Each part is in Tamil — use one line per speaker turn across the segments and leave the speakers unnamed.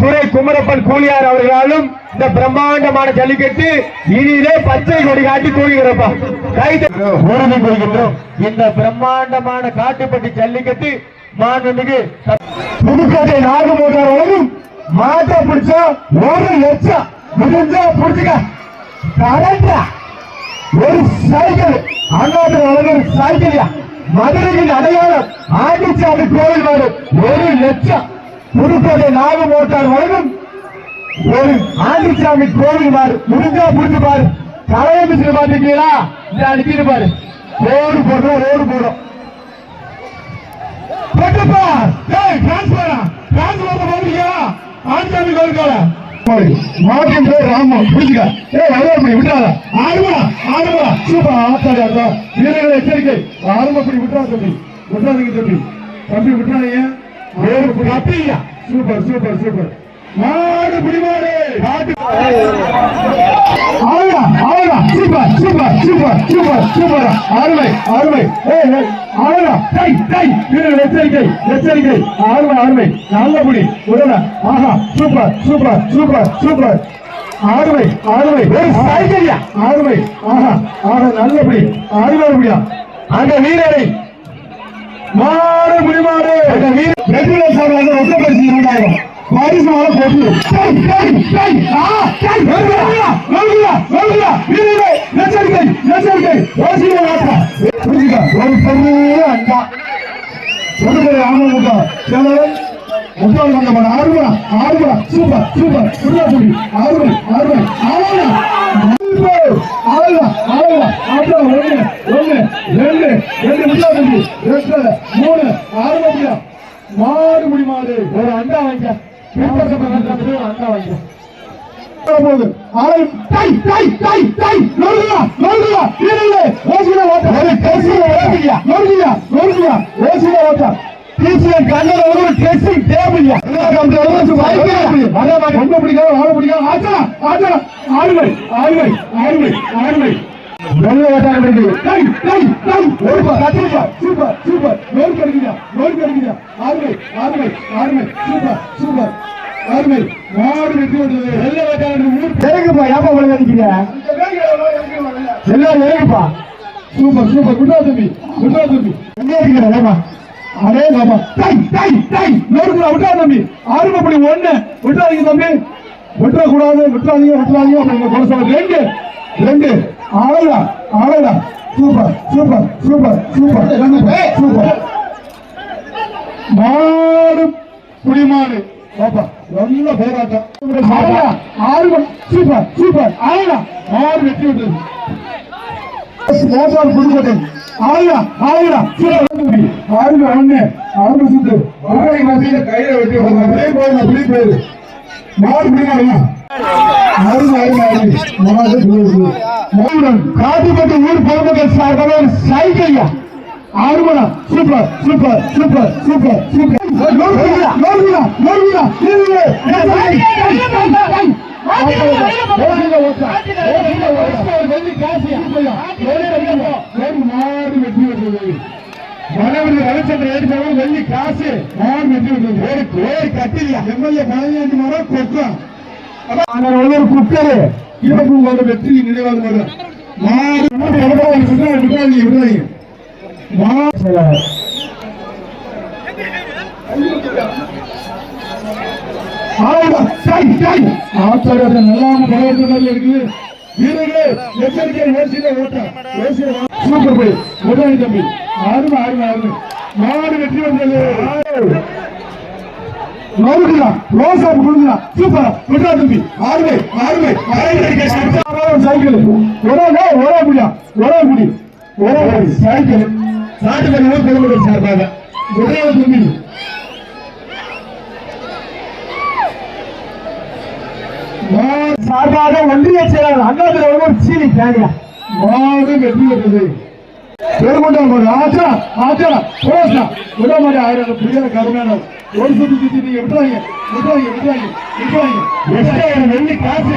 துறை குமரப்பன் கூலியார் அவர்களாலும் இந்த பிரம்மாண்டமான ஜல்லிக்கட்டு இனிதே பச்சை கொடி காட்டி தூங்குகிறப்பா. கைது உறுதி கொள்கின்றோம். இந்த பிரம்மாண்டமான காட்டுப்பட்டி ஜல்லிக்கட்டு மாண்புமிகு புதுக்கோட்டை நாகமோட்டார் வழங்கும் மாட்டை பிடிச்சா ஒரு லட்சம் முடிஞ்சா பிடிச்சுக்க. கரெக்டா. ஒரு சைக்கிள் அண்ணாந்து வழங்கும் சைக்கிள்யா மதுரையின் அடையாளம் ஆண்டிச்சாமி கோவில் வரும் ஒரு லட்சம். புதுக்கோட்டை நாக மோட்டார் வழங்கும் ஒரு ஆண்டிச்சாமி கோவில் மாடு முடிஞ்சா புடிச்சு பாரு. கலைய மிஷின் பாத்துட்டீங்களா இந்த அனுப்பிட்டு பாரு. ரோடு போடுறோம் ரோடு போடுறோம் போட்டுப்பா டேய் டிரான்ஸ்பரா டிரான்ஸ்பர் போடுறியா ஆண்டிச்சாமி கோவில் மாட்டின் பேர் ராமன் புரிஞ்சுக்க? ஏ வரவேற்படி விட்டாத ஆறுமா ஆறுமா சூப்பர் ஆத்தாடி ஆத்தா. வீரர்கள் எச்சரிக்கை. ஆறுமப்படி விட்டா தம்பி. விட்டாதீங்க தம்பி. தம்பி விட்டாதீங்க வேறு அப்படியா? Super super super. மாடு பிடிமாடு. மாட்டு ஆளுடா super super super super super. அருமை அருமை. ஏய் டை டை எச்சரிக்கை எச்சரிக்கை. அருமை அருமை. நல்லபடி உடல ஆஹா சூப்பர் சூப்பர் சூப்பர் சூப்பர். அருமை அருமை. ஒரு சைக்கிள்யா? அருமை ஆஹா ஆஹா நல்லபடி அருமை அப்படியா அந்த வீரரை. மாடு ரெகுலர் சார்பாக ஒத்த பரிசு இரண்டாயிரம் பரிசு மாலை போட்டு டை ஒரு பெரிய அண்டா ஒருமுறை ஆமமுக முட்டாள் வந்தவன் ஆறுமுறை ஆறுமுறை சூப்பர் சூப்பர் சுடுகாட்டுடி ஆறுமுறை ஆறுமுறை ஆறுமுறை ஆளுங்க ஆளுங்க ஆட்டோ ஒண்ணு ரெண்டு ரெண்டு ரெண்டு மூணு ஆறு மணியா மாடு முடி மாடு ஒரு அண்டா வாங்கிக்க அண்டா வாங்கிக்க போகுது ஆளை டை டை டை டை வீரர்களே ஓசில ஓட்ட ஒரு டெஸ்டிங் ஓட்டியா நொறுங்குடா ஓசில ஓட்ட டீச்சர் கண்ணல ஒரு டெஸ்டிங் டேபிள்யா நம்ம ஒரு சைக்கிள் வர மாட்டே ஆள ஆச்சா ஆச்சா ஆளுமை ஆளுமை ஆளுமை ஆளுமை வெள்ள ஓட்டாங்க இருக்கு. டை டை டை ஒரு கத்திரிக்கா சூப்பர் சூப்பர். நோர் கிடைக்குதா? நோர் கிடைக்குதா? ஆளுமை ஆளுமை ஆளுமை சூப்பர் சூப்பர். அருமை மாடு வெற்றி வெள்ள வேட்டாளர் ஊர் இறங்குப்பா. ஏப்பா உள்ள நினைக்கிறீங்க எல்லாரும் இறங்குப்பா. Super super. குண்டா தம்பி. குண்டா தம்பி. எங்க இருக்கிற ஏமா அடே பாபா டை டை டை விட்டா தம்பி. ஆறுமப்படி ஒண்ணு. விட்டாதீங்க தம்பி. விட்டுற கூடாது விட்டுறாதீங்க விட்டுறாதீங்க. அப்படிங்க கொலை சொல்ல ரெண்டு ரெண்டு. ஆளா ஆளா super super super super super மாடு குடிமாடு. பாப்பா நல்ல போராட்டம். ஆளா ஆறு சூப்பர் சூப்பர். ஆளா மாடு வெற்றி விட்டது மோட்டார் புதுக்கோட்டை. ஆளா சூப்பர். ஆறு ஒண்ணு ஆறு சுத்து. கையில வெட்டி போயிருங்க அப்படியே போயிரு மாடு பிடிக்காதா அருமை அருமை அருமை மாடு ஊர் பொதுமக்கள் சார்பாக ஒரு ஆறுமணா super super super super super வெள்ளி காசு மாடு வெற்றி ஒரு கோயில் கட்டிலையா எம்எல்ஏ பதினஞ்சு மரம் கொக்கம் ஒரு குக்கரு இருபத்தி மூணு வெற்றி நினைவாக சூப்பர் போய். முதலாளி தம்பி. ஆறுமை ஆறுமை ஆறுமை மாடு வெற்றி வந்தது நோருக்கலாம் ரோசா கொடுக்கலாம் சூப்பர். விட்டா தம்பி. ஆறுமை ஆறுமை சைக்கிள். ஒரே ஒரே முடியா ஒரே முடி. ஒரே முடி. சைக்கிள். நாட்டுப்பள்ளி பொதுமக்கள் சார்பாக. ஒரே தம்பி. சார்பாக ஒன்றிய செயலாளர் அண்ணாதுரை ஒரு சீனி கேடியா மாடு வெற்றி பெற்றது. பெருமண்டம் ஒரு ஆச்சா ஆச்சா புரோசா விட ஆயிரம் புரியல கருமையான ஒரு சுத்தி சுத்தி நீங்க விட்டுறாங்க காசு.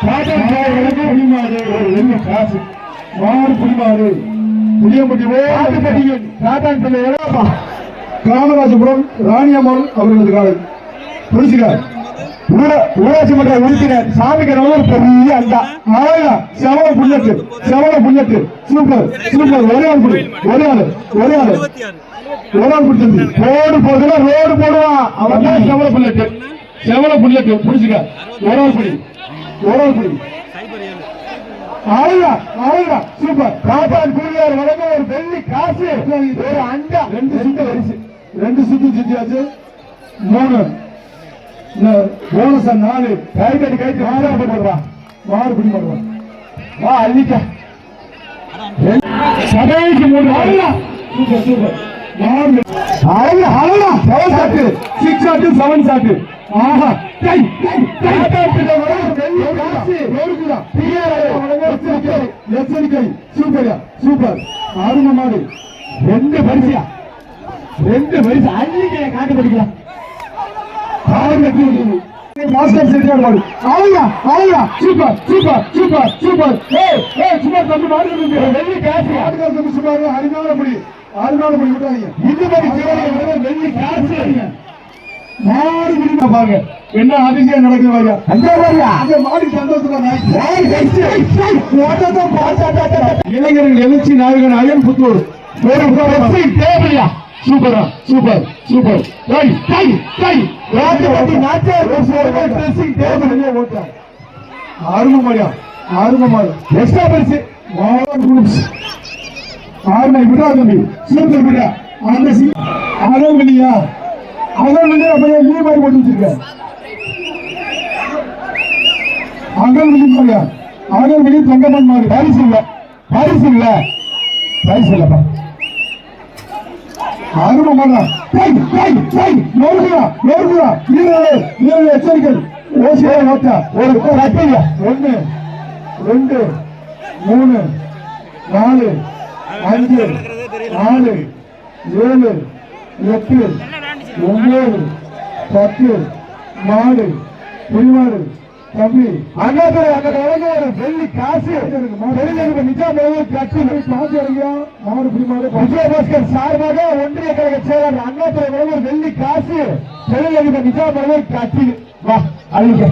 காட்டாட்சியாளர்களுக்கு புடிமாறு ஒரு காசு. காமராஜபுரம் ராணியம்மாள் அவர்களது காலம் புரிச்சுக்கார் ஊராட்சி மன்ற உறுப்பினர் சாமிக்கு ஒரு பெரிய அண்டா. அழகா செவல புல்லட்டு செவன புல்லட்டு. Super super. ஒரே ஆள் புடி ஒரே ஆளு ஒரே ஆளு. ஒரு ஆள் பிடிச்சது ரோடு போடுனா ரோடு போடுவான் அவன் தான் செவல புல்லட்டு. செவல புல்லட்டு. புடிச்சுக்க. ஒரு ஆள் பிடி ஒரு ஆள் பிடி. அழகா அழகா சூப்பர். காப்பான் குடியார் வழங்க ஒரு வெள்ளி காசு. ஒரு அண்டா. ரெண்டு சுத்தி வரிசை. ரெண்டு சுத்தி சுத்தியாச்சு. மூணு. போனஸ் நாலு கை கட்டி கை மாறா போடுவா மாறு பிடி போடுவா வா அள்ளிக்க. சபைக்கு மூணு சூப்பர் சூப்பர். மாறு அழகா அழகா seven shot six shot seven shot ஆஹா. கை காசு. ரோடுக்குதா எச்சரிக்கை சூப்பர்யா சூப்பர். ஆறும மாடு. ரெண்டு பரிசையா ரெண்டு பரிசு. அள்ளிக்க காட்டு படிக்கலாம் மாஸ்டர் செட்டியார் மாடு அழகா அழகா சூப்பர் சூப்பர் சூப்பர் சூப்பர் ஏய் ஏய் சும்மா தம்பி மாடு இருக்கு வெள்ளி காசு மாடு காசு தம்பி சும்மா அருமையான படி அருமையான படி விட்டாதீங்க இது மாதிரி சிவராஜ் வெள்ளி காசு மாடு முடிமா பாருங்க என்ன அதிசயம் நடக்குது பாருங்க அந்த பாருங்க அந்த மாடு சந்தோஷமா இளைஞர்கள் எழுச்சி நாயகன் அயன் புத்தூர். ஒரு டேபிளியா சூப்பரா சூப்பர் சூப்பர். கை கை கை ராஜபதி நாச்சார் ட்ரெஸ்ஸிங் டேபிள் ஓட்டார் ஆறுமமாடியா ஆறுமமாடி எக்ஸ்ட்ரா பரிசு மாவட்டம் குரூப்ஸ் ஆறுமை விடா தம்பி. சூப்பர் விடா அந்த சி அதான் இல்லையா அப்படியே நீ மாதிரி போட்டு வச்சிருக்க. அகல் விழி மாதிரியா? அகல் விழி தங்கமன் மாதிரி. பரிசு இல்ல. பரிசு இல்ல. பரிசு இல்லப்பா. ஆரம்பமாக எச்சரிக்கை. ஓசியா ஓட்டா? ஒரு ஒன்னு ரெண்டு மூணு நாலு அஞ்சு நாலு ஏழு எட்டு ஒன்பது பத்து நாலு பதினாறு தம்பி அண்ணாதுரை அங்க ஒரு வெள்ளி காசு. வெளிநகர நிஜாம் கட்சி இறங்கியா மாடு விஜயபாஸ்கர் சார்பாக ஒன்றிய கழக செயலாளர் அண்ணாதுரை வழங்க ஒரு வெள்ளி காசு. நிஜாம் கட்சி. வா அழிக்க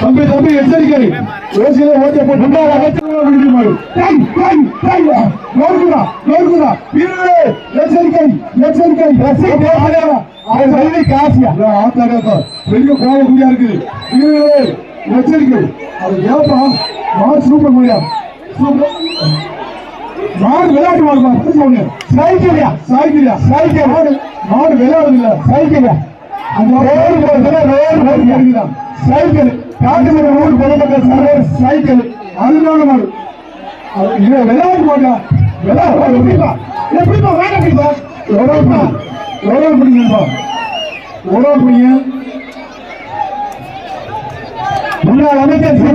தம்பி தம்பி எச்சரிக்கை. ஓசியில ஓட்ட போட்டு. எச்சரிக்கை எச்சரிக்கை ரசிகை அவன் அது ஏப்பா மாடு சூப்பர் முடியா சூப்பர் மாடு விளையாட்டு மாடுமா ஒண்ணு சைக்கிளியா சைக்கிளியா சைக்கிள் மாடு மாடு விளையாடுது இல்ல சைக்கிளியா அந்த ரோடு போறதுல ரோடு போறதுதான் சைக்கிள் காட்டுமன்ற ஊர் பொதுமக்கள் சைக்கிள் அதுதான் மாடு அது விளையாட்டு மாடா விளையாட்டு மாடு எப்படிப்பா எப்படிப்பா வேலை எப்படிப்பா எவ்வளோப்பா எவ்வளோ பிடிங்கப்பா எவ்வளோ பிடிங்க முன்னாள் அமைச்சர் ஸ்ரீ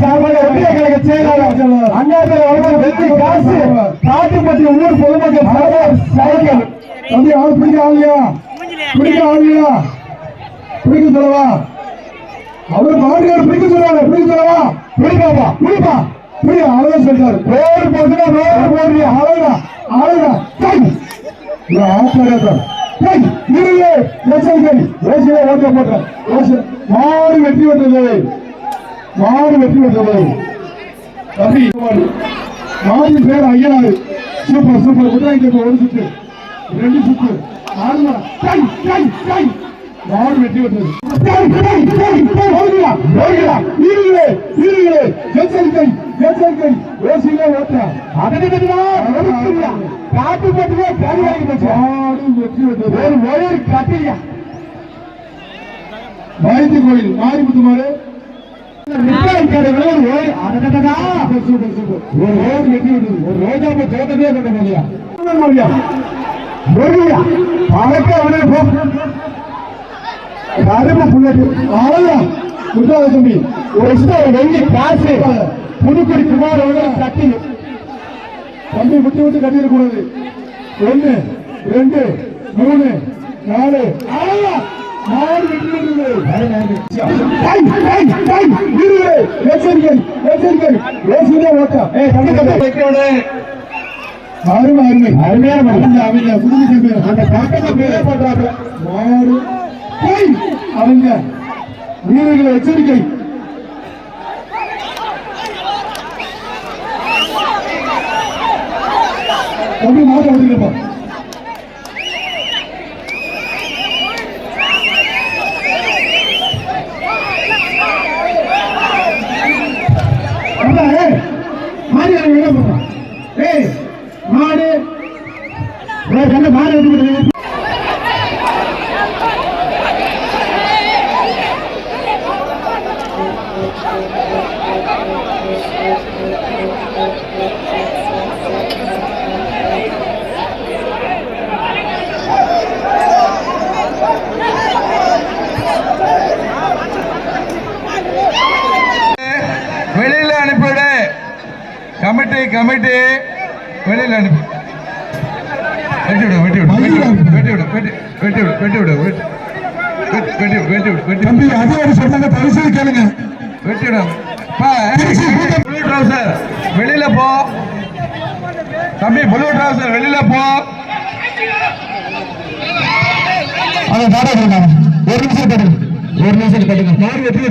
சார்பாக ஒன்றிய கழக செயலாளர் அண்ணாதுரை அவர்கள் காசு காட்டுப்பட்டி ஊர் பொதுமக்கள் சார்பாக சைக்கிள் தம்பி அவன் பிடிக்க ஆகலையா பிடிக்க ஆகலையா பிடிக்க சொல்லவா? அவர் மாநிலம் பிடிக்க சொல்லுவாங்க பிடிக்க சொல்லவா? பிடிப்பாப்பா பிடிப்பா பிடி அழகா சொல்றாரு ரோடு போட்டுனா ரோடு போடுறியா அழகா அழகா கை ஆச்சாரியத்தான் கை. இருளே எச்சரிக்கை ஓசியில ஓட்ட போட்டேன் ஓசி மாறு வெற்றி பெற்றது. மாறு வெற்றி பெற்றது. தம்பி மாறின் பேர் ஐயனாரு சூப்பர் சூப்பர். உதயங்க ஒரு சுத்து. ரெண்டு சுத்து. ஆறுமா கை கை கை மாடு வெற்றி பெற்றது. எச்சரிக்கை எச்சரிக்கை. ஓசியில ஓட்ட அதனடா காட்டு போட்டுவே கறி வாங்கி போச்சு. மாடு வெற்றி பெற்றது. ஒரு ஒரே கட்டியா? பயந்து கோயில் மாரிமுத்து மாடு ஒரு ஓய் கருப்பு புள்ளட்டு அவ்வளோ முட்டாத தம்பி. ஒரு ஒரு வெள்ளி காசு. புதுக்குடி குமார் அவர்கள் கட்டி. தம்பி விட்டு விட்டு கட்டிடக்கூடாது. ஒண்ணு ரெண்டு மூணு நாலு. அவ்வளோ மாடு வெற்றி பெறுகிறது. டை, டை, டை, வீரர்களே, எச்சரிக்கை, எச்சரிக்கை. யோசிக்கவே ஓட்டம். ஏய், தம்பி, தம்பி, வைக்கோடு. அருமை அருமை. அருமையான மருந்து அவங்க குடும்ப சம்பளம் அந்த பக்கத்தை பேரே பண்றாங்க போய் அவங்க வீரர்கள் எச்சரிக்கை. தம்பி மாடு வந்துருப்பா மாடு என்ன பண்றான் ஏய் மாடு ஏய், கண்ணு மாடு எடுத்துக்கிட்டு
வெளியில அனுப்பிவிடு கமிட்டி கமிட்டி வெளியில அனுப்பி வெட்டி விடு வெட்டி விடு வெட்டி விடு வெட்டி விடு வெட்டி வெட்டி விடு வெட்டி விடு வெட்டி
தம்பி அது ஒரு சொன்னாங்க பரிசு கேளுங்க.
வெட்டி விடு. ப்ளூ ட்ரௌசர் வெளியில போ. தம்பி ப்ளூ ட்ரௌசர் வெளியில போ.
அதை பாட ஒரு நிமிஷம் கட்டுங்க ஒரு நிமிஷம் கட்டுங்க மாடு வெற்றி